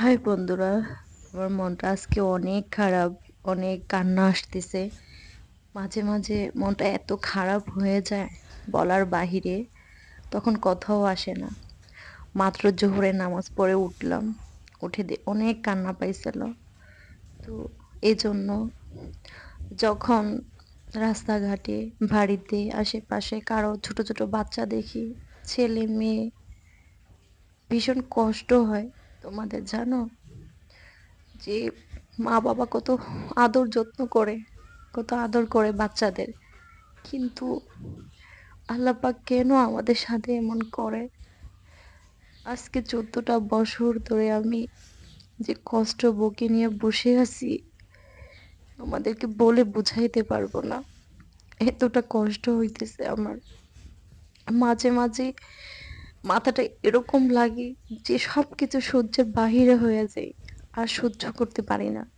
High বন্ধুরা, আমার মনটা আজকে অনেক খারাপ, অনেক কান্না আসতেছে। মাঝে মাঝে মনটা এত খারাপ হয়ে যায় বলার বাহিরে, তখন কথাও আসে না। মাত্র জোহরে নামাজ পড়ে উঠলাম, উঠে দিয়ে অনেক কান্না পাইছিল। তো এই জন্য যখন রাস্তাঘাটে, বাড়িতে, আশেপাশে কারও ছোট ছোট বাচ্চা দেখি, ছেলে, মেয়ে, ভীষণ কষ্ট হয়। তোমাদের জানো যে মা বাবা কত আদর যত্ন করে, কত আদর করে বাচ্চাদের। কিন্তু আল্লাপাক কেন আমাদের সাথে এমন করে? আজকে চোদ্দটা বছর ধরে আমি যে কষ্ট বকে নিয়ে বসে আছি আমাদেরকে বলে বুঝাইতে পারব না। এতটা কষ্ট হইতেছে আমার। মাঝে মাঝে মাথাটা এরকম লাগে যে সব কিছু সহ্যের বাহিরে হয়ে যায়, আর সহ্য করতে পারি না।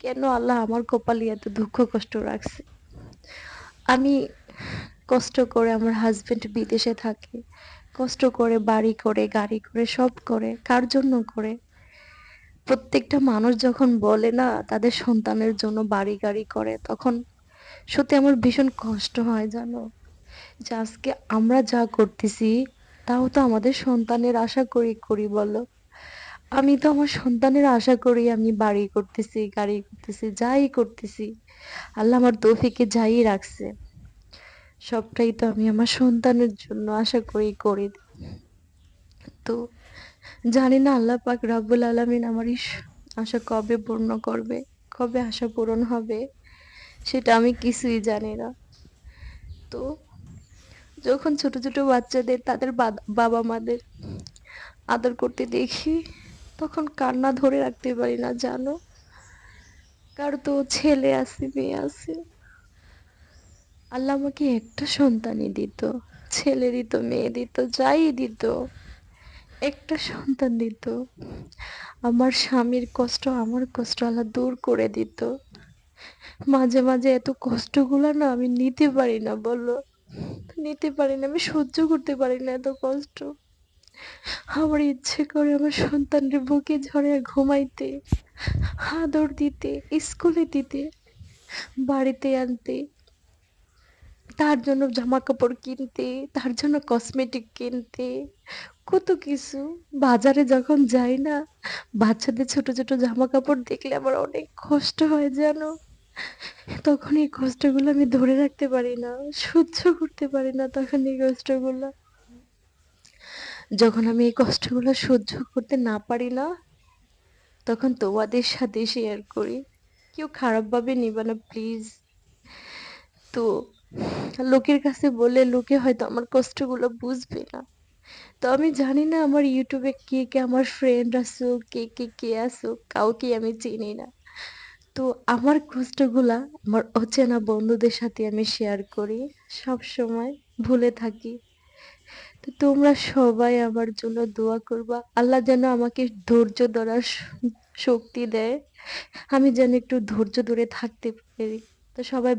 কেন আল্লাহ আমার কপালে এত দুঃখ কষ্ট রাখছে? আমি কষ্ট করে আমার হাজবেন্ড বিদেশে থাকে, কষ্ট করে বাড়ি করে, গাড়ি করে, সব করে, কার জন্য করে? প্রত্যেকটা মানুষ যখন বলে না, তাদের সন্তানের জন্য বাড়ি, গাড়ি করে, তখন সত্যি আমার ভীষণ কষ্ট হয়, জানো? যে আজকে আমরা যা করতেছি তাও তো আমাদের সন্তানের আশা করি করি বলো। আমি তো আমার সন্তানের আশা করি আমি বাড়ি করতেছি, গাড়ি করতেছি, যাই করতেছি। আল্লাহ আমার তৌফিকে যাই রাখছে। সবটাই তো আমি আমার সন্তানের জন্য আশা করি করি। তো জানি না আল্লাহ পাক রাব্বুল আলমিন আমার আশা কবে পূর্ণ করবে, কবে আশা পূরণ হবে, সেটা আমি কিছুই জানি না। তো যখন ছোট ছোট বাচ্চাদের, তাদের বাবা মাদের আদর করতে দেখি, তখন কান্না ধরে রাখতে পারি না, জানো? কার তো ছেলে আছে, মেয়ে আছে। আল্লাহ আমাকে একটা সন্তানই দিত, ছেলে দিত, মেয়ে দিত, যাই দিত, একটা সন্তান দিত। আমার স্বামীর কষ্ট আমার কষ্ট আল্লাহ দূর করে দিত। মাঝে মাঝে এত কষ্টগুলো না আমি নিতে পারি না, বলো। নিতে পারি না, আমি সহ্য করতে পারি না এত কষ্ট। আমার ইচ্ছে করে আমার সন্তানদের বুকে ঝরে ঘুমাইতে, আদর দিতে, স্কুলে দিতে, বাড়িতে আনতে, তার জন্য জামা কাপড় কিনতে, তার জন্য কসমেটিক কিনতে, কত কিছু। বাজারে যখন যাই না, বাচ্চাদের ছোট ছোট জামা কাপড় দেখলে আমার অনেক কষ্ট হয়, জানো? তখন এই কষ্টগুলো আমি ধরে রাখতে পারি না, সহ্য করতে পারি না তখন এই কষ্টগুলো। যখন আমি এই কষ্টগুলো সহ্য করতে না পারি না, তখন তোমাদের সাথে শেয়ার করি। কেউ খারাপভাবে নিবে না প্লিজ তো লোকের কাছে বলে লোকে হয়তো আমার কষ্টগুলো বুঝবে না। তো আমি জানি না আমার ইউটিউবে কে কে আমার ফ্রেন্ড আসুক, কে কে কে আসুক কাউকে আমি চিনি না। তো আমার কষ্টগুলা আমার অচেনা বন্ধুদের সাথে আমি শেয়ার করি সব সময় ভুলে থাকি। তো তোমরা সবাই আমার জন্য দোয়া করবা, আল্লাহ যেন আমাকে ধৈর্য ধরার শক্তি দেয়, আমি যেন একটু ধৈর্য ধরে থাকতে পারি। তো সবাই